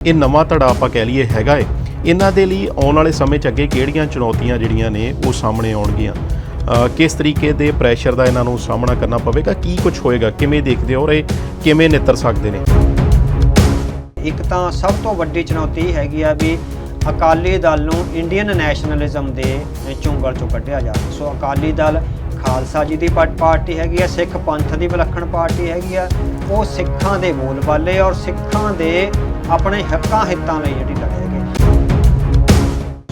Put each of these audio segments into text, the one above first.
ਇਹ ਨਵਾਂ ਧੜਾ ਆਪਾਂ ਕਹਿ ਲਈਏ ਹੈਗਾ ਏ। ਇਹਨਾਂ ਦੇ ਲਈ ਆਉਣ ਵਾਲੇ ਸਮੇਂ 'ਚ ਅੱਗੇ ਕਿਹੜੀਆਂ ਚੁਣੌਤੀਆਂ ਜਿਹੜੀਆਂ ਨੇ ਉਹ ਸਾਹਮਣੇ ਆਉਣਗੀਆਂ। ਕਿਸ ਤਰੀਕੇ ਦੇ ਪ੍ਰੈਸ਼ਰ ਦਾ ਇਹਨਾਂ ਨੂੰ ਸਾਹਮਣਾ ਕਰਨਾ ਪਵੇਗਾ, ਕੀ ਕੁਝ ਹੋਏਗਾ, ਕਿਵੇਂ ਦੇਖਦੇ ਹੋ ਔਰ ਇਹ ਕਿਵੇਂ ਨਿੱਤਰ ਸਕਦੇ ਨੇ? ਇੱਕ ਤਾਂ ਸਭ ਤੋਂ ਵੱਡੀ ਚੁਣੌਤੀ ਹੈਗੀ ਆ ਵੀ ਅਕਾਲੀ ਦਲ ਨੂੰ ਇੰਡੀਅਨ ਨੈਸ਼ਨਲਿਜ਼ਮ ਦੇ ਚੁੰਗਲ ਚੋਂ ਕੱਢਿਆ ਜਾਵੇ ਸੋ ਅਕਾਲੀ ਦਲ ਖਾਲਸਾ ਜੀ ਦੀ ਪਾਰਟੀ ਹੈਗੀ ਆ, ਸਿੱਖ ਪੰਥ ਦੀ ਵਿਲੱਖਣ ਪਾਰਟੀ ਹੈਗੀ ਆ। ਉਹ ਸਿੱਖਾਂ ਦੇ ਬੋਲ ਬਾਲੇ ਔਰ ਸਿੱਖਾਂ ਦੇ ਆਪਣੇ ਹੱਕਾਂ ਹਿੱਤਾਂ ਲਈ ਜਿਹੜੀ ਲੜੇਗੀ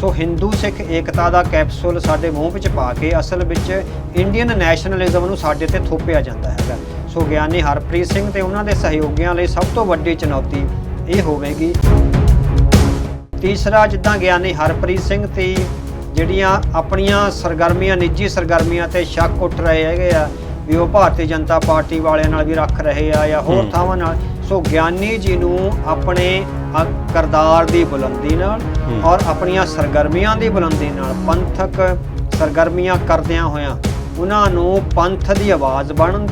ਸੋ ਹਿੰਦੂ ਸਿੱਖ ਏਕਤਾ ਦਾ ਕੈਪਸੂਲ ਸਾਡੇ ਮੂੰਹ ਵਿੱਚ ਪਾ ਕੇ ਅਸਲ ਵਿੱਚ ਇੰਡੀਅਨ ਨੈਸ਼ਨਲਿਜ਼ਮ ਨੂੰ ਸਾਡੇ ਤੇ ਥੋਪਿਆ ਜਾਂਦਾ ਹੈਗਾ। ਸੋ ਗਿਆਨੀ ਹਰਪ੍ਰੀਤ ਸਿੰਘ ਤੇ ਉਹਨਾਂ ਦੇ ਸਹਿਯੋਗੀਆਂ ਲਈ ਸਭ ਤੋਂ ਵੱਡੀ ਚੁਣੌਤੀ ਇਹ ਹੋਵੇਗੀ। ਤੀਸਰਾ ਜਿੱਦਾਂ ਗਿਆਨੀ ਹਰਪ੍ਰੀਤ ਸਿੰਘ ਤੇ ਜਿਹੜੀਆਂ ਆਪਣੀਆਂ ਸਰਗਰਮੀਆਂ ਨਿੱਜੀ ਸਰਗਰਮੀਆਂ ਤੇ ਸ਼ੱਕ ਉੱਠ ਰਹੇ ਹੈਗੇ ਆ ਵੀ ਉਹ ਭਾਰਤੀ ਜਨਤਾ ਪਾਰਟੀ ਵਾਲਿਆਂ ਨਾਲ ਵੀ ਰੱਖ ਰਹੇ ਆ ਜਾਂ ਹੋਰ। ਥਾਵਾਂ ਨਾਲ ਸੋ ਗਿਆਨੀ ਜੀ ਨੂੰ ਆਪਣੇ ਕਰਤਾਰ ਦੀ ਬੁਲੰਦੀ ਨਾਲ। ਔਰ ਆਪਣੀਆਂ ਸਰਗਰਮੀਆਂ ਦੀ ਬੁਲੰਦੀ ਨਾਲ ਪੰਥਕ ਸਰਗਰਮੀਆਂ ਕਰਦਿਆਂ ਹੋਇਆਂ ਉਹਨਾਂ ਨੂੰ ਪੰਥ ਦੀ ਆਵਾਜ਼ ਬਣਨ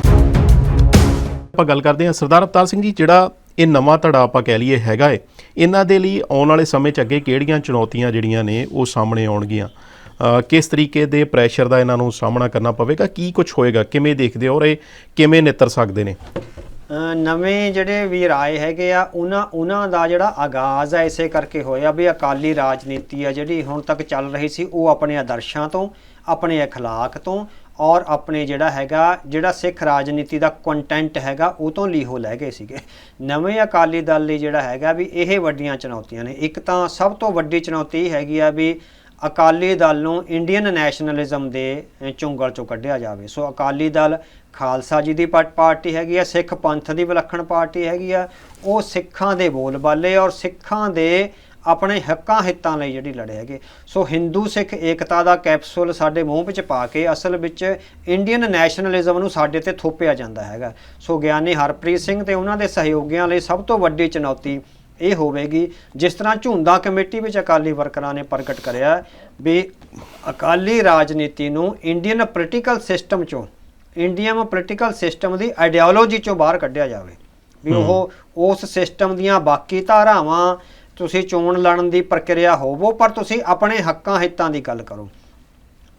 ਆਪਾਂ ਗੱਲ ਕਰਦੇ ਹਾਂ ਸਰਦਾਰ ਅਵਤਾਰ ਸਿੰਘ ਜੀ ਜਿਹੜਾ ਇਹ ਨਵਾਂ ਧੜਾ ਆਪਾਂ ਕਹਿ ਲਈਏ ਹੈਗਾ ਏ ਇਹਨਾਂ ਦੇ ਲਈ ਆਉਣ ਵਾਲੇ ਸਮੇਂ 'ਚ ਅੱਗੇ ਕਿਹੜੀਆਂ ਚੁਣੌਤੀਆਂ ਜਿਹੜੀਆਂ ਨੇ ਉਹ ਸਾਹਮਣੇ ਆਉਣਗੀਆਂ? ਕਿਸ ਤਰੀਕੇ ਦੇ ਪ੍ਰੈਸ਼ਰ ਦਾ ਇਹਨਾਂ ਨੂੰ ਸਾਹਮਣਾ ਕਰਨਾ ਪਵੇਗਾ? ਕੀ ਕੁਝ ਹੋਏਗਾ? ਕਿਵੇਂ ਦੇਖਦੇ ਹੋ ਔਰ ਇਹ ਕਿਵੇਂ ਨਿੱਤਰ ਸਕਦੇ ਨੇ? ਨਵੇਂ ਜਿਹੜੇ ਵੀਰ ਆਏ ਹੈਗੇ ਆ ਉਹਨਾਂ ਉਹਨਾਂ ਦਾ ਜਿਹੜਾ ਆਗਾਜ਼ ਹੈ ਇਸੇ ਕਰਕੇ ਹੋਇਆ ਵੀ ਅਕਾਲੀ ਰਾਜਨੀਤੀ ਆ ਜਿਹੜੀ ਹੁਣ ਤੱਕ ਚੱਲ ਰਹੀ ਸੀ ਉਹ ਆਪਣੇ ਆਦਰਸ਼ਾਂ ਤੋਂ ਆਪਣੇ اخلاق ਤੋਂ ਔਰ ਆਪਣੇ ਜਿਹੜਾ ਹੈਗਾ ਜਿਹੜਾ ਸਿੱਖ ਰਾਜਨੀਤੀ ਦਾ ਕੰਟੈਂਟ ਹੈਗਾ ਉਹ ਤੋਂ ਲੀਹੋ ਲੈ ਗਏ ਸੀਗੇ ਨਵੇਂ ਅਕਾਲੀ ਦਲ ਲਈ ਜਿਹੜਾ ਹੈਗਾ ਵੀ ਇਹ ਵੱਡੀਆਂ ਚੁਣੌਤੀਆਂ ਨੇ ਇੱਕ ਤਾਂ ਸਭ ਤੋਂ ਵੱਡੀ ਚੁਣੌਤੀ ਇਹ ਹੈਗੀ ਆ ਵੀ ਅਕਾਲੀ ਦਲ ਨੂੰ ਇੰਡੀਅਨ ਨੈਸ਼ਨਲਿਜ਼ਮ ਦੇ ਅ, ਚੁੰਗਲ ਚੋਂ ਕੱਢਿਆ ਜਾਵੇ। ਸੋ ਅਕਾਲੀ ਦਲ ਖਾਲਸਾ ਜੀ ਦੀ ਪਾਰਟੀ ਹੈਗੀ ਆ ਸਿੱਖ ਪੰਥ ਦੀ ਵਿਲੱਖਣ ਪਾਰਟੀ ਹੈਗੀ ਆ। ਉਹ ਸਿੱਖਾਂ ਦੇ ਬੋਲਬਾਲੇ ਔਰ ਸਿੱਖਾਂ ਦੇ ਆਪਣੇ ਹੱਕਾਂ ਹਿੱਤਾਂ ਲਈ ਜਿਹੜੀ ਲੜੇ ਹੈਗੇ। ਸੋ ਹਿੰਦੂ ਸਿੱਖ ਏਕਤਾ ਦਾ ਕੈਪਸੂਲ ਸਾਡੇ ਮੂੰਹ ਵਿੱਚ ਪਾ ਕੇ ਅਸਲ ਵਿੱਚ ਇੰਡੀਅਨ ਨੈਸ਼ਨਲਿਜ਼ਮ ਨੂੰ ਸਾਡੇ ਤੇ ਥੋਪਿਆ ਜਾਂਦਾ ਹੈਗਾ। ਸੋ ਗਿਆਨੀ ਹਰਪ੍ਰੀਤ ਸਿੰਘ ਤੇ ਉਹਨਾਂ ਦੇ ਸਹਿਯੋਗੀਆਂ ਲਈ ਸਭ ਤੋਂ ਵੱਡੀ ਚੁਣੌਤੀ ਇਹ ਹੋਵੇਗੀ ਜਿਸ ਤਰ੍ਹਾਂ ਝੁੰਦਾ ਕਮੇਟੀ ਵਿੱਚ ਅਕਾਲੀ ਵਰਕਰਾਂ ਨੇ ਪ੍ਰਗਟ ਕਰਿਆ ਵੀ ਅਕਾਲੀ ਰਾਜਨੀਤੀ ਨੂੰ ਇੰਡੀਅਨ ਪੋਲੀਟੀਕਲ ਸਿਸਟਮ ਚੋਂ ਇੰਡੀਅਨ ਪੋਲੀਟੀਕਲ ਸਿਸਟਮ ਦੀ ਆਈਡੀਓਲੋਜੀ ਚੋਂ ਬਾਹਰ ਕੱਢਿਆ ਜਾਵੇ। ਵੀ ਉਹ ਉਸ ਸਿਸਟਮ ਦੀਆਂ ਬਾਕੀ ਧਾਰਾਵਾਂ ਤੁਸੀਂ ਚੋਣ ਲੜਨ ਦੀ ਪ੍ਰਕਿਰਿਆ ਹੋਵੋ ਪਰ ਤੁਸੀਂ ਆਪਣੇ ਹੱਕਾਂ ਹਿੱਤਾਂ ਦੀ ਗੱਲ ਕਰੋ।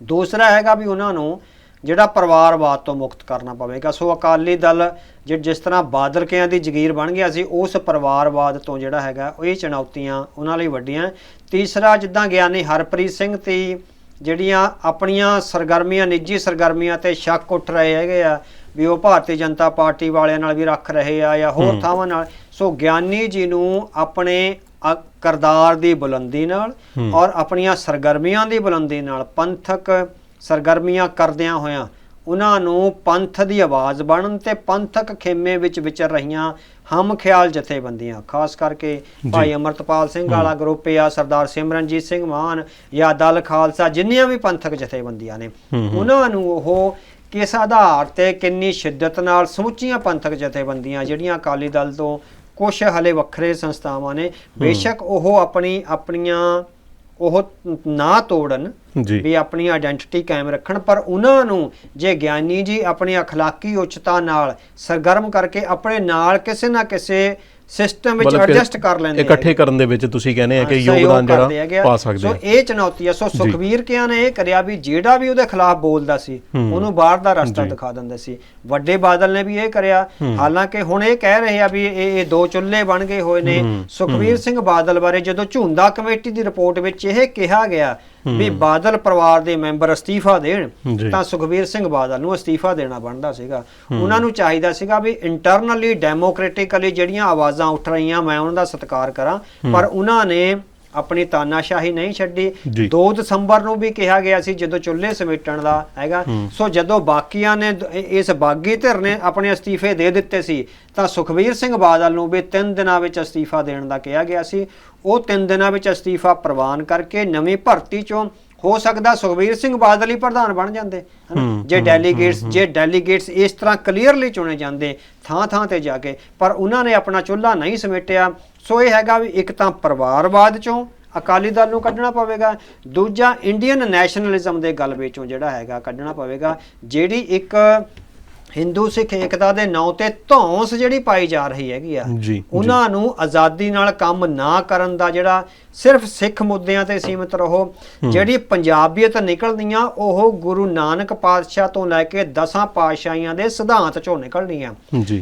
ਦੂਸਰਾ ਹੈਗਾ ਵੀ ਉਹਨਾਂ ਨੂੰ ਜਿਹੜਾ ਪਰਿਵਾਰਵਾਦ ਤੋਂ ਮੁਕਤ ਕਰਨਾ ਪਵੇਗਾ ਸੋ ਅਕਾਲੀ ਦਲ ਜਿਸ ਤਰ੍ਹਾਂ ਬਾਦਲ ਕਿਆਂ ਦੀ ਜ਼ਗੀਰ ਬਣ ਗਿਆ ਸੀ ਉਸ ਪਰਿਵਾਰਵਾਦ ਤੋਂ ਜਿਹੜਾ ਹੈਗਾ ਉਹ ਇਹ ਚੁਣੌਤੀਆਂ ਉਹਨਾਂ ਲਈ ਵੱਡੀਆਂ ਤੀਸਰਾ ਜਿੱਦਾਂ ਗਿਆਨੀ ਹਰਪ੍ਰੀਤ ਸਿੰਘ ਤੇ ਜਿਹੜੀਆਂ ਆਪਣੀਆਂ ਸਰਗਰਮੀਆਂ ਨਿੱਜੀ ਸਰਗਰਮੀਆਂ ਤੇ ਸ਼ੱਕ ਉੱਠ ਰਹੇ ਹੈਗੇ ਆ ਵੀ ਉਹ ਭਾਰਤੀ ਜਨਤਾ ਪਾਰਟੀ ਵਾਲਿਆਂ ਨਾਲ ਵੀ ਰੱਖ ਰਹੇ ਆ ਜਾਂ ਹੋਰ। ਥਾਵਾਂ ਨਾਲ ਸੋ ਗਿਆਨੀ ਜੀ ਨੂੰ ਆਪਣੇ ਕਰਤਾਰ ਦੀ ਬੁਲੰਦੀ ਨਾਲ। ਔਰ ਆਪਣੀਆਂ ਸਰਗਰਮੀਆਂ ਦੀ ਬੁਲੰਦੀ ਨਾਲ ਪੰਥਕ ਸਰਗਰਮੀਆਂ ਕਰਦਿਆਂ ਹੋਇਆਂ ਉਹਨਾਂ ਨੂੰ ਪੰਥ ਦੀ ਆਵਾਜ਼ ਬਣਨ ਤੇ ਪੰਥਕ ਖੇਮੇ ਵਿੱਚ ਵਿਚਰ ਰਹੀਆਂ ਹਮ ਖਿਆਲ ਜਥੇਬੰਦੀਆਂ ਖਾਸ ਕਰਕੇ। ਭਾਈ ਅਮਰਤਪਾਲ ਸਿੰਘ ਵਾਲਾ ਗਰੁੱਪ ਆ ਸਰਦਾਰ ਸਿਮਰਨਜੀਤ ਸਿੰਘ ਮਾਨ ਜਾਂ ਦਲ ਖਾਲਸਾ ਜਿੰਨੀਆਂ ਵੀ ਪੰਥਕ ਜਥੇਬੰਦੀਆਂ ਨੇ। ਉਹਨਾਂ ਨੂੰ ਉਹ ਕਿਸ ਆਧਾਰ ਤੇ ਕਿੰਨੀ ਸ਼ਿੱਦਤ ਨਾਲ ਸਮੁੱਚੀਆਂ ਪੰਥਕ ਜਥੇਬੰਦੀਆਂ ਜਿਹੜੀਆਂ ਅਕਾਲੀ ਦਲ ਤੋਂ ਕੁਝ ਹਲੇ ਵੱਖਰੇ ਸੰਸਥਾਵਾਂ ਨੇ ਬੇਸ਼ੱਕ ਉਹ ਆਪਣੀ ਆਪਣੀਆਂ ਉਹ ਨਾ ਤੋੜਨ ਵੀ ਆਪਣੀ ਆਇਡੈਂਟੀਟੀ ਕਾਇਮ ਰੱਖਣ ਪਰ ਉਹਨਾਂ ਨੂੰ ਜੇ ਗਿਆਨੀ ਜੀ ਆਪਣੀ ਅਖਲਾਕੀ ਉੱਚਤਾ ਨਾਲ ਸਰਗਰਮ ਕਰਕੇ ਆਪਣੇ ਨਾਲ ਕਿਸੇ ਨਾ ਕਿਸੇ ਸਿਸਟਮ ਵਿੱਚ ਮਤਲਬ ਕਿ ਐਡਜਸਟ ਕਰ ਲੈਂਦੇ ਇਕੱਠੇ। ਕਰਨ ਦੇ ਵਿੱਚ ਤੁਸੀਂ ਕਹਿੰਦੇ ਆ ਕਿ ਯੋਗਦਾਨ ਜਿਹੜਾ। ਪਾ ਸਕਦੇ ਸੋ ਆ ਇਹ ਚੁਣੌਤੀ ਆ ਸੋ ਸੁਖਵੀਰ ਕਿਆਂ ਨੇ ਇਹ ਕਰਿਆ ਵੀ ਜਿਹੜਾ ਵੀ ਉਹਦੇ ਖਿਲਾਫ ਬੋਲਦਾ ਸੀ। ਉਹਨੂੰ ਬਾਹਰ ਦਾ ਰਸਤਾ। ਦਿਖਾ ਦਿੰਦੇ ਸੀ ਵੱਡੇ ਬਾਦਲ ਨੇ ਵੀ ਇਹ ਕਰਿਆ। ਹਾਲਾਂਕਿ ਹੁਣ ਇਹ ਕਹਿ ਰਹੇ ਆ ਵੀ ਇਹ ਇਹ ਦੋ ਚੁੱਲ੍ਹੇ ਬਣ ਗਏ ਹੋਏ ਨੇ। ਸੁਖਵੀਰ ਸਿੰਘ ਬਾਦਲ ਬਾਰੇ ਜਦੋਂ ਝੁੰਦਾ ਕਮੇਟੀ ਦੀ ਰਿਪੋਰਟ ਵਿੱਚ ਇਹ ਕਿਹਾ ਗਿਆ ਵੀ ਬਾਦਲ ਪਰਿਵਾਰ ਦੇ ਮੈਂਬਰ ਅਸਤੀਫਾ ਦੇਣ। ਤਾਂ ਸੁਖਵੀਰ ਸਿੰਘ ਬਾਦਲ ਨੂੰ ਅਸਤੀਫਾ ਦੇਣਾ ਬਣਦਾ ਸੀਗਾ ਉਹਨਾਂ ਨੂੰ ਚਾਹੀਦਾ ਸੀਗਾ ਵੀ ਇੰਟਰਨਲੀ ਡੈਮੋਕ੍ਰੈਟਿਕਲੀ ਜਿਹੜੀਆਂ ਆਵਾਜ਼ਾਂ ਉੱਠ ਰਹੀਆਂ ਮੈਂ ਉਹਨਾਂ ਦਾ ਸਤਿਕਾਰ ਕਰਾਂ। ਪਰ ਉਹਨਾਂ ਨੇ ਆਪਣੀ ਤਾਨਾਸ਼ਾਹੀ ਨਹੀਂ ਛੱਡੀ। ਜੀ। 2 ਦਸੰਬਰ ਨੂੰ ਵੀ ਕਿਹਾ ਗਿਆ ਸੀ ਜਦੋਂ ਚੁੱਲ੍ਹੇ ਸਮੇਟਣ ਦਾ ਹੈਗਾ। ਸੋ ਜਦੋਂ ਬਾਕੀਆਂ ਨੇ ਇਸ ਬਾਗੀ ਧਿਰ ਨੇ ਆਪਣੇ ਅਸਤੀਫੇ ਦੇ ਦਿੱਤੇ ਸੀ ਤਾਂ ਸੁਖਵੀਰ ਸਿੰਘ ਬਾਦਲ ਨੂੰ ਵੀ 3 ਦਿਨਾਂ ਵਿੱਚ ਅਸਤੀਫਾ ਦੇਣ ਦਾ ਕਿਹਾ ਗਿਆ ਸੀ। ਉਹ 3 ਦਿਨਾਂ ਵਿੱਚ ਅਸਤੀਫਾ ਪ੍ਰਵਾਨ ਕਰਕੇ ਨਵੀਂ ਭਰਤੀ ਚੋਂ ਹੋ ਸਕਦਾ ਸੁਖਵੀਰ ਸਿੰਘ ਬਾਦਲ ਹੀ ਪ੍ਰਧਾਨ ਬਣ ਜਾਂਦੇ ਹਨਾ? ਜੇ ਡੈਲੀਗੇਟਸ ਜੇ ਡੈਲੀਗੇਟਸ ਇਸ ਤਰ੍ਹਾਂ ਕਲੀਅਰਲੀ ਚੁਣੇ ਜਾਂਦੇ ਥਾਂ ਥਾਂ ਤੇ ਜਾ ਕੇ ਪਰ ਉਹਨਾਂ ਨੇ ਆਪਣਾ ਚੁੱਲ੍ਹਾ ਨਹੀਂ ਸਮੇਟਿਆ ਸੋ ਇਹ ਹੈਗਾ ਵੀ ਇੱਕ ਤਾਂ ਪਰਿਵਾਰਵਾਦ ਚੋਂ ਅਕਾਲੀ ਦਲ ਨੂੰ ਕੱਢਣਾ ਪਵੇਗਾ ਦੂਜਾ ਇੰਡੀਅਨ ਨੈਸ਼ਨਲਿਜ਼ਮ ਦੇ ਗਲਬੇ ਚੋਂ ਜਿਹੜਾ ਹੈਗਾ ਕੱਢਣਾ ਪਵੇਗਾ ਜਿਹੜੀ ਇੱਕ ਹਿੰਦੂ ਸਿੱਖ ਏਕਤਾ ਦੇ ਨਾਂ ਤੇ ਧੌਂਸ ਜਿਹੜੀ ਪਾਈ ਜਾ ਰਹੀ ਹੈਗੀ ਆ ਜੀ ਉਹਨਾਂ ਨੂੰ ਆਜ਼ਾਦੀ ਨਾਲ ਕੰਮ ਨਾ ਕਰਨ ਦਾ ਜਿਹੜਾ ਸਿਰਫ ਸਿੱਖ ਮੁੱਦਿਆਂ ਤੇ ਸੀਮਿਤ ਰਹੋ ਜਿਹੜੀ ਪੰਜਾਬੀਅਤ ਨਿਕਲਦੀਆਂ ਉਹ ਗੁਰੂ ਨਾਨਕ ਪਾਤਸ਼ਾਹ ਤੋਂ ਲੈ ਕੇ ਦਸਾਂ ਪਾਤਸ਼ਾਹੀਆਂ ਦੇ ਸਿਧਾਂਤ ਚੋਂ ਨਿਕਲਣੀਆਂ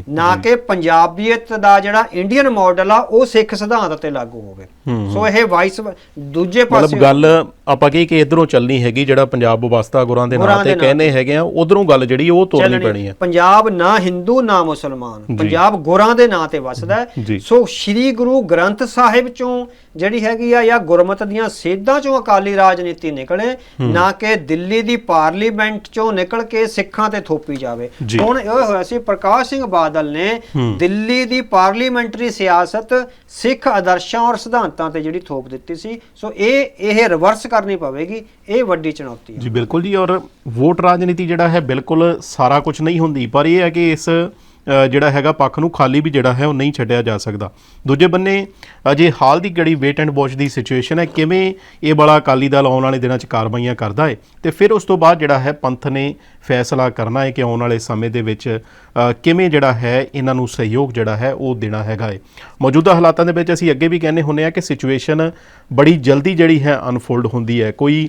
ਨਾ ਕਿ ਪੰਜਾਬੀਅਤ ਦਾ ਜਿਹੜਾ ਇੰਡੀਅਨ ਮਾਡਲ ਆ ਉਹ ਸਿੱਖ ਸਿਧਾਂਤ ਤੇ ਲਾਗੂ ਹੋਵੇ। ਸੋ ਇਹ ਵਾਈਸ ਦੂਜੇ ਮਤਲਬ ਪਾਸੇ ਗੱਲ ਆਪਾਂ ਕਹੀ ਕਿ ਇਧਰੋਂ ਚੱਲਣੀ ਹੈਗੀ ਜਿਹੜਾ ਪੰਜਾਬ ਵਸਤਾ ਗੁਰਾਂ ਦੇ ਨਾਂ ਤੇ ਕਹਿੰਦੇ ਹੈਗੇ ਆ ਉਧਰੋਂ ਗੱਲ ਜਿਹੜੀ ਉਹ ਤੋੜਨੀ। ਪੈਣੀ ਹੈ ਪੰਜਾਬ ਨਾ ਹਿੰਦੂ ਨਾ ਮੁਸਲਮਾਨ। ਪੰਜਾਬ ਗੁਰਾਂ ਦੇ ਨਾਂ ਤੇ ਵਸਦਾ। ਸੋ ਸ੍ਰੀ ਗੁਰੂ ਗ੍ਰੰਥ ਸਾਹਿਬ ਚੋਂ ਜਿਹੜੀ ਹੈਗੀ ਆ ਜਾਂ ਗੁਰਮਤ ਦੀਆਂ ਸੇਧਾਂ ਚੋਂ ਅਕਾਲੀ ਰਾਜਨੀਤੀ ਨਿਕਲੇ ਨਾ ਕਿ ਦਿੱਲੀ ਦੀ ਪਾਰਲੀਮੈਂਟ ਚੋਂ ਨਿਕਲ ਕੇ ਸਿੱਖਾਂ ਤੇ ਥੋਪੀ ਜਾਵੇ। ਹੁਣ ਇਹ ਹੋਇਆ ਸੀ ਪ੍ਰਕਾਸ਼ ਸਿੰਘ ਬਾਦਲ ਨੇ ਦਿੱਲੀ ਦੀ ਪਾਰਲੀਮੈਂਟਰੀ ਸਿਆਸਤ ਸਿੱਖ ਆਦਰਸ਼ਾਂ ਔਰ ਸਿਧਾਂਤਾਂ ਤੇ ਜਿਹੜੀ ਥੋਪ ਦਿੱਤੀ ਸੀ ਸੋ ਇਹ ਇਹ ਰਿਵਰਸ ਕਰਨੀ ਪਵੇਗੀ, ਇਹ ਵੱਡੀ ਚੁਣੌਤੀ ਹੈ। ਜੀ, ਬਿਲਕੁਲ ਜੀ, ਔਰ ਵੋਟ ਰਾਜਨੀਤੀ ਜਿਹੜਾ ਹੈ ਬਿਲਕੁਲ ਸਾਰਾ ਕੁਝ ਨਹੀਂ ਹੁੰਦੀ, ਪਰ ਇਹ ਹੈ ਕਿ ਇਸ ਜਿਹੜਾ ਹੈਗਾ ਪੱਖ ਨੂੰ ਖਾਲੀ ਵੀ ਜਿਹੜਾ ਹੈ ਉਹ ਨਹੀਂ ਛੱਡਿਆ ਜਾ ਸਕਦਾ। ਦੂਜੇ ਬੰਨੇ, ਅਜੇ ਹਾਲ ਦੀ ਗੜੀ ਵੇਟ ਐਂਡ ਵਾਚ ਦੀ ਸਿਚੁਏਸ਼ਨ ਹੈ, ਕਿਵੇਂ ਇਹ ਬੜਾ ਅਕਾਲੀ ਦਲ ਆਉਣ ਵਾਲੇ ਦਿਨਾਂ 'ਚ ਕਾਰਵਾਈਆਂ ਕਰਦਾ ਹੈ, ਤੇ ਫਿਰ ਉਸ ਤੋਂ ਬਾਅਦ ਜਿਹੜਾ ਹੈ ਪੰਥ ਨੇ ਫੈਸਲਾ ਕਰਨਾ ਹੈ ਕਿ ਆਉਣ ਵਾਲੇ ਸਮੇਂ ਦੇ ਵਿੱਚ ਕਿਵੇਂ ਜਿਹੜਾ ਹੈ, ਇਹਨਾਂ ਨੂੰ ਸਹਿਯੋਗ ਜਿਹੜਾ ਹੈ, ਉਹ ਦੇਣਾ ਹੈਗਾ ਹੈ। ਮੌਜੂਦਾ ਹਾਲਾਤਾਂ ਦੇ ਵਿੱਚ ਅਸੀਂ ਅੱਗੇ ਵੀ ਕਹਿੰਦੇ ਹੁੰਨੇ ਆ ਕਿ ਸਿਚੁਏਸ਼ਨ ਬੜੀ ਜਲਦੀ ਜਿਹੜੀ ਹੈ ਅਨਫੋਲਡ ਹੁੰਦੀ ਹੈ। ਕੋਈ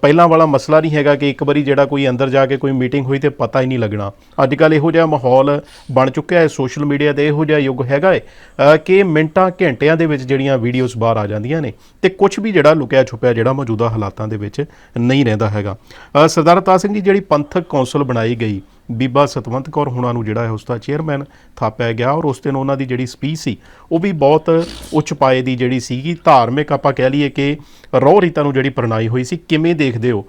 ਪਹਿਲਾਂ ਵਾਲਾ ਮਸਲਾ ਨਹੀਂ ਹੈਗਾ ਕਿ ਇੱਕ ਵਾਰੀ ਜਿਹੜਾ ਕੋਈ ਅੰਦਰ ਜਾ ਕੇ ਕੋਈ ਮੀਟਿੰਗ ਹੋਈ ਤੇ ਪਤਾ ਹੀ ਨਹੀਂ ਲੱਗਣਾ। ਅੱਜ ਕੱਲ ਇਹੋ ਜਿਹਾ ਮਾਹੌਲ ਬਣ ਚੁੱਕਿਆ ਹੈ ਸੋਸ਼ਲ ਮੀਡੀਆ ਦੇ ਇਹੋ ਜਿਹਾ ਯੁੱਗ ਹੈਗਾ ਹੈ ਕਿ ਮਿੰਟਾਂ, ਘੰਟਿਆਂ ਦੇ ਵਿੱਚ ਜਿਹੜੀਆਂ ਵੀਡੀਓਜ਼ ਬਾਹਰ ਆ ਜਾਂਦੀਆਂ ਨੇ ਤੇ ਕੁਝ ਵੀ ਜਿਹੜਾ ਲੁਕਿਆ ਛੁਪਿਆ ਜਿਹੜਾ ਮੌਜੂਦਾ ਹਾਲਾਤਾਂ ਦੇ ਵਿੱਚ ਨਹੀਂ ਰਹਿੰਦਾ ਹੈਗਾ। ਸਰਦਾਰ ਅਵਤਾਰ ਸਿੰਘ ਜੀ, ਜਿਹੜੀ ਪੰਥਕ ਕੌਂਸਲ ਬਣਾਈ ਗਈ। ਬੀਬਾ ਸਤਵੰਤ ਕੌਰ ਹੁਣਾਂ ਨੂੰ ਜਿਹੜਾ ਹੈ ਉਸ ਦਾ ਚੇਅਰਮੈਨ ਥਾਪਿਆ ਗਿਆ ਔਰ ਉਸ ਦਿਨ ਉਹਨਾਂ ਦੀ ਜਿਹੜੀ ਸਪੀਚ ਸੀ ਉਹ ਵੀ ਬਹੁਤ ਉੱਚ ਪਾਏ ਦੀ ਜਿਹੜੀ ਸੀਗੀ। ਧਾਰਮਿਕ ਆਪਾਂ ਕਹਿ ਲਈਏ ਕਿ ਰੋਹ ਰੀਤਾਂ ਨੂੰ ਜਿਹੜੀ ਪ੍ਰਣਾਈ ਹੋਈ ਸੀ ਕਿਵੇਂ ਦੇਖਦੇ ਹੋ?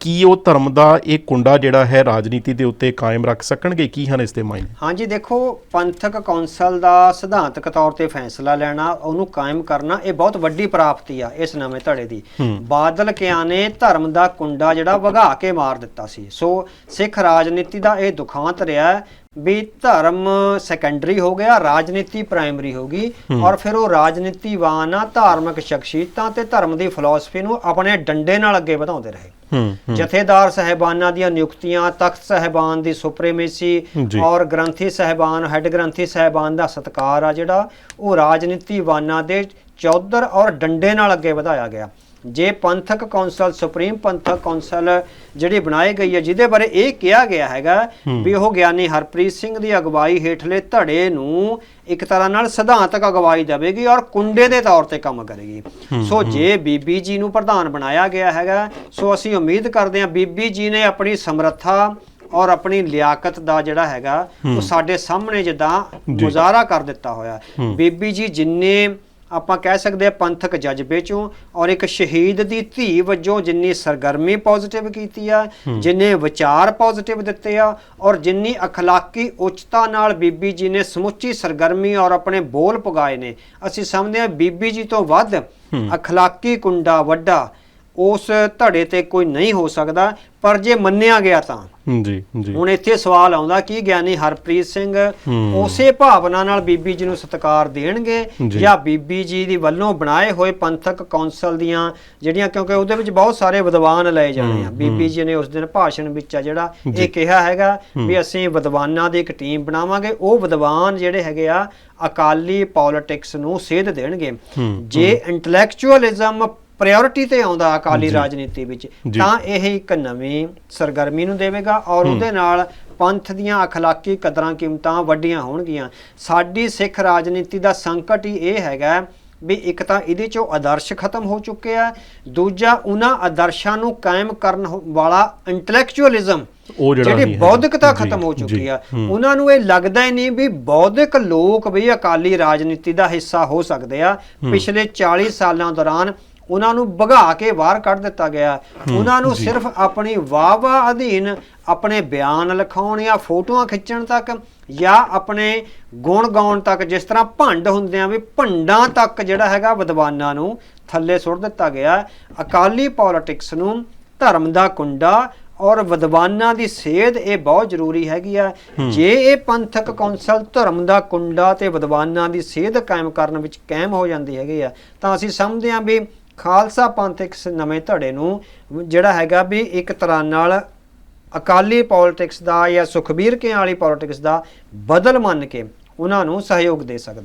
ਕੀ ਉਹ ਧਰਮ ਦਾ ਇਹ ਕੁੰਡਾ ਜਿਹੜਾ ਹੈ ਰਾਜਨੀਤੀ ਦੇ ਉੱਤੇ ਕਾਇਮ ਰੱਖ ਸਕਣਗੇ? ਕੀ ਹਨ ਇਸ ਦੇ ਮਾਇਨੇ? ਹਾਂਜੀ ਦੇਖੋ ਪੰਥਕ ਕੌਂਸਲ ਦਾ ਸਿਧਾਂਤਕ ਤੌਰ ਤੇ ਫੈਸਲਾ ਲੈਣਾ ਉਹਨੂੰ ਕਾਇਮ ਕਰਨਾ ਇਹ ਬਹੁਤ ਵੱਡੀ ਪ੍ਰਾਪਤੀ ਆ ਇਸ ਨਵੇਂ ਧੜੇ ਦੀ। ਬਾਦਲ ਕਿਆਂ ਨੇ ਧਰਮ ਦਾ ਕੁੰਡਾ ਜਿਹੜਾ ਵਗਾ ਕੇ ਮਾਰ ਦਿੱਤਾ ਸੀ। ਸੋ ਸਿੱਖ ਰਾਜਨੀਤੀ ਦਾ ਇਹ ਦੁਖਾਂਤ ਰਿਹਾ ਹੈ ਵੀ ਧਰਮ ਸੈਕੰਡਰੀ ਹੋ ਗਿਆ ਰਾਜਨੀਤੀ ਪ੍ਰਾਇਮਰੀ ਹੋ ਗਈ ਔਰ ਫਿਰ ਉਹ ਰਾਜਨੀਤੀਵਾਨ ਆ ਧਾਰਮਿਕ ਸ਼ਖਸੀਅਤਾਂ ਤੇ ਧਰਮ ਦੀ ਫਿਲਾਸਫੀ ਨੂੰ ਆਪਣੇ ਡੰਡੇ ਨਾਲ ਅੱਗੇ ਵਧਾਉਂਦੇ ਰਹੇ। ਜਥੇਦਾਰ ਸਹਿਬਾਨਾਂ ਦੀਆਂ ਨਿਯੁਕਤੀਆਂ ਤਖਤ ਸਹਿਬਾਨ ਦੀ ਸੁਪਰੀਮੇਸੀ। ਔਰ ਗ੍ਰੰਥੀ ਸਹਿਬਾਨ ਹੈੱਡ ਗ੍ਰੰਥੀ ਸਹਿਬਾਨ ਦਾ ਸਤਕਾਰ ਆ ਜਿਹੜਾ ਉਹ ਰਾਜਨੀਤੀਵਾਨਾਂ ਦੇ ਚੌਧਰ ਔਰ ਡੰਡੇ ਨਾਲ ਅੱਗੇ ਵਧਾਇਆ ਗਿਆ। ਜੇ ਪੰਥਕ ਕੌਂਸਲ ਸੁਪਰੀਮ ਪੰਥਕ ਕੌਂਸਲ ਜਿਹੜੀ ਬਣਾਈ ਗਈ ਹੈ ਜਿਹਦੇ ਬਾਰੇ ਇਹ ਕਿਹਾ ਗਿਆ ਹੈਗਾ ਵੀ ਉਹ ਗਿਆਨੀ ਹਰਪ੍ਰੀਤ ਸਿੰਘ ਦੀ ਅਗਵਾਈ ਹੇਠਲੇ ਧੜੇ ਨੂੰ ਇੱਕ ਤਰ੍ਹਾਂ ਨਾਲ ਸਿਧਾਂਤਕ ਅਗਵਾਈ ਦੇਵੇਗੀ ਔਰ ਕੁੰਡੇ ਦੇ ਤੌਰ ਤੇ ਕੰਮ ਕਰੇਗੀ। ਸੋ ਜੇ ਬੀਬੀ ਜੀ ਨੂੰ ਪ੍ਰਧਾਨ ਬਣਾਇਆ ਗਿਆ ਹੈਗਾ ਸੋ ਅਸੀਂ ਉਮੀਦ ਕਰਦੇ ਹਾਂ ਬੀਬੀ ਜੀ ਨੇ ਆਪਣੀ ਸਮਰੱਥਾ ਔਰ ਆਪਣੀ ਲਿਆਕਤ ਦਾ ਜਿਹੜਾ ਹੈਗਾ ਉਹ ਸਾਡੇ ਸਾਹਮਣੇ ਜਿੱਦਾਂ ਗੁਜ਼ਾਰਾ ਕਰ ਦਿੱਤਾ ਹੋਇਆ। ਬੀਬੀ ਜੀ ਜਿੰਨੇ ਆਪਾਂ ਕਹਿ ਸਕਦੇ ਆ ਪੰਥਕ ਜਜ਼ਬੇ ਚੋਂ ਔਰ ਇੱਕ ਸ਼ਹੀਦ ਦੀ ਧੀ ਵਜੋਂ ਜਿੰਨੀ ਸਰਗਰਮੀ ਪੋਜ਼ਿਟਿਵ ਕੀਤੀ ਆ ਜਿੰਨੇ ਵਿਚਾਰ ਪੋਜ਼ਿਟਿਵ ਦਿੱਤੇ ਆ ਔਰ ਜਿੰਨੀ ਅਖਲਾਕੀ ਉੱਚਤਾ ਨਾਲ ਬੀਬੀ ਜੀ ਨੇ ਸਮੁੱਚੀ ਸਰਗਰਮੀ ਔਰ ਆਪਣੇ ਬੋਲ ਪੁਗਾਏ ਨੇ। ਅਸੀਂ ਸਮਝਦੇ ਆ ਬੀਬੀ ਜੀ ਤੋਂ ਵੱਧ ਅਖਲਾਕੀ ਕੁੰਡਾ ਵੱਡਾ ਉਸ ਧੜੇ ਤੇ ਕੋਈ ਨਹੀਂ ਹੋ ਸਕਦਾ ਪਰ ਜੇ ਮੰਨਿਆ ਗਿਆ ਤਾਂ। ਜੀ ਜੀ। ਹੁਣ ਇੱਥੇ ਸਵਾਲ ਆਉਂਦਾ ਕਿ ਗਿਆਨੀ ਹਰਪ੍ਰੀਤ ਸਿੰਘ ਉਸੇ ਭਾਵਨਾ ਨਾਲ ਬੀਬੀ ਜੀ ਨੂੰ ਸਤਿਕਾਰ ਦੇਣਗੇ ਜੀ। ਬੀਬੀ ਜੀ ਦੀ ਵੱਲੋਂ ਬਣਾਏ ਹੋਏ ਪੰਥਕ ਕੌਂਸਲ ਦੀਆਂ ਜਿਹੜੀਆਂ ਕਿਉਂਕਿ ਉਹਦੇ ਵਿੱਚ ਬਹੁਤ ਸਾਰੇ ਵਿਦਵਾਨ ਲਏ ਜਾਣੇ ਆ। ਬੀਬੀ ਜੀ ਨੇ ਉਸ ਦਿਨ ਭਾਸ਼ਣ ਵਿੱਚ ਆ ਜਿਹੜਾ ਇਹ ਕਿਹਾ ਹੈਗਾ ਵੀ ਅਸੀਂ ਵਿਦਵਾਨਾਂ ਦੀ ਇੱਕ ਟੀਮ ਬਣਾਵਾਂਗੇ ਉਹ ਵਿਦਵਾਨ ਜਿਹੜੇ ਹੈਗੇ ਆ ਅਕਾਲੀ ਪੋਲਿਟਿਕਸ ਨੂੰ ਸੇਧ ਦੇਣਗੇ। ਜੇ ਇੰਟੈਲੈਕਚੁਅਲਿਜ਼ਮ ਪ੍ਰਾਇੋਰਟੀ ਤੇ ਆਉਂਦਾ ਅਕਾਲੀ ਰਾਜਨੀਤੀ ਵਿੱਚ। ਤਾਂ ਇਹ ਇੱਕ ਨਵੀਂ ਸਰਗਰਮੀ ਨੂੰ ਦੇਵੇਗਾ ਔਰ ਉਹਦੇ ਨਾਲ ਪੰਥ ਦੀਆਂ ਅਖਲਾਕੀ ਕਦਰਾਂ ਕੀਮਤਾਂ ਵੱਡੀਆਂ ਹੋਣਗੀਆਂ। ਸਾਡੀ ਸਿੱਖ ਰਾਜਨੀਤੀ ਦਾ ਸੰਕਟ ਹੀ ਇਹ ਹੈਗਾ ਵੀ ਇੱਕ ਤਾਂ ਇਹਦੇ ਚੋਂ ਆਦਰਸ਼ ਖਤਮ ਹੋ ਚੁੱਕੇ ਆ ਦੂਜਾ ਉਹਨਾਂ ਆਦਰਸ਼ਾਂ ਨੂੰ ਕਾਇਮ ਕਰਨ ਵਾਲਾ ਇੰਟੈਲੈਕਚੁਅਲਿਜ਼ਮ ਉਹ ਜਿਹੜਾ। ਬੌਧਿਕਤਾ ਖਤਮ ਹੋ ਚੁੱਕੀ ਆ। ਉਹਨਾਂ ਨੂੰ ਇਹ ਲੱਗਦਾ ਹੀ ਨਹੀਂ ਵੀ ਬੌਧਿਕ ਲੋਕ ਵੀ ਅਕਾਲੀ ਰਾਜਨੀਤੀ ਦਾ ਹਿੱਸਾ ਹੋ ਸਕਦੇ ਆ। ਪਿਛਲੇ 40 ਸਾਲਾਂ ਦੌਰਾਨ ਉਹਨਾਂ ਨੂੰ ਭਗਾ ਕੇ ਬਾਹਰ ਕੱਢ ਦਿੱਤਾ ਗਿਆ। ਉਹਨਾਂ ਨੂੰ ਸਿਰਫ ਆਪਣੀ ਵਾਹ-ਵਾਹ ਅਧੀਨ ਆਪਣੇ ਬਿਆਨ ਲਿਖਾਉਣ ਜਾਂ ਫੋਟੋਆਂ ਖਿੱਚਣ ਤੱਕ ਜਾਂ ਆਪਣੇ ਗੁਣ ਗਾਉਣ ਤੱਕ ਜਿਸ ਤਰ੍ਹਾਂ ਭੰਡ ਹੁੰਦੇ ਆ ਵੀ ਭੰਡਾਂ ਤੱਕ ਜਿਹੜਾ ਹੈਗਾ ਵਿਦਵਾਨਾਂ ਨੂੰ ਥੱਲੇ ਸੁੱਟ ਦਿੱਤਾ ਗਿਆ। ਅਕਾਲੀ ਪੋਲਿਟਿਕਸ ਨੂੰ ਧਰਮ ਦਾ ਕੁੰਡਾ ਔਰ ਵਿਦਵਾਨਾਂ ਦੀ ਸੇਧ ਇਹ ਬਹੁਤ ਜ਼ਰੂਰੀ ਹੈਗੀ ਆ। ਜੇ ਇਹ ਪੰਥਕ ਕੌਂਸਲ ਧਰਮ ਦਾ ਕੁੰਡਾ ਤੇ ਵਿਦਵਾਨਾਂ ਦੀ ਸੇਧ ਕਾਇਮ ਕਰਨ ਵਿੱਚ ਕਾਇਮ ਹੋ ਜਾਂਦੀ ਹੈਗੀ ਆ ਤਾਂ ਅਸੀਂ ਸਮਝਦੇ ਹਾਂ ਵੀ ਖਾਲਸਾ ਪੰਥ ਇੱਕ ਨਵੇਂ ਧੜੇ ਨੂੰ ਜਿਹੜਾ ਹੈਗਾ ਵੀ ਇੱਕ ਤਰ੍ਹਾਂ ਨਾਲ ਅਕਾਲੀ ਪੋਲਿਟਿਕਸ ਦਾ ਜਾਂ ਸੁਖਬੀਰ ਕੇ ਵਾਲੀ ਪੋਲਿਟਿਕਸ ਦਾ ਬਦਲ ਮੰਨ ਕੇ ਉਹਨਾਂ ਨੂੰ ਸਹਿਯੋਗ ਦੇ ਸਕਦਾ।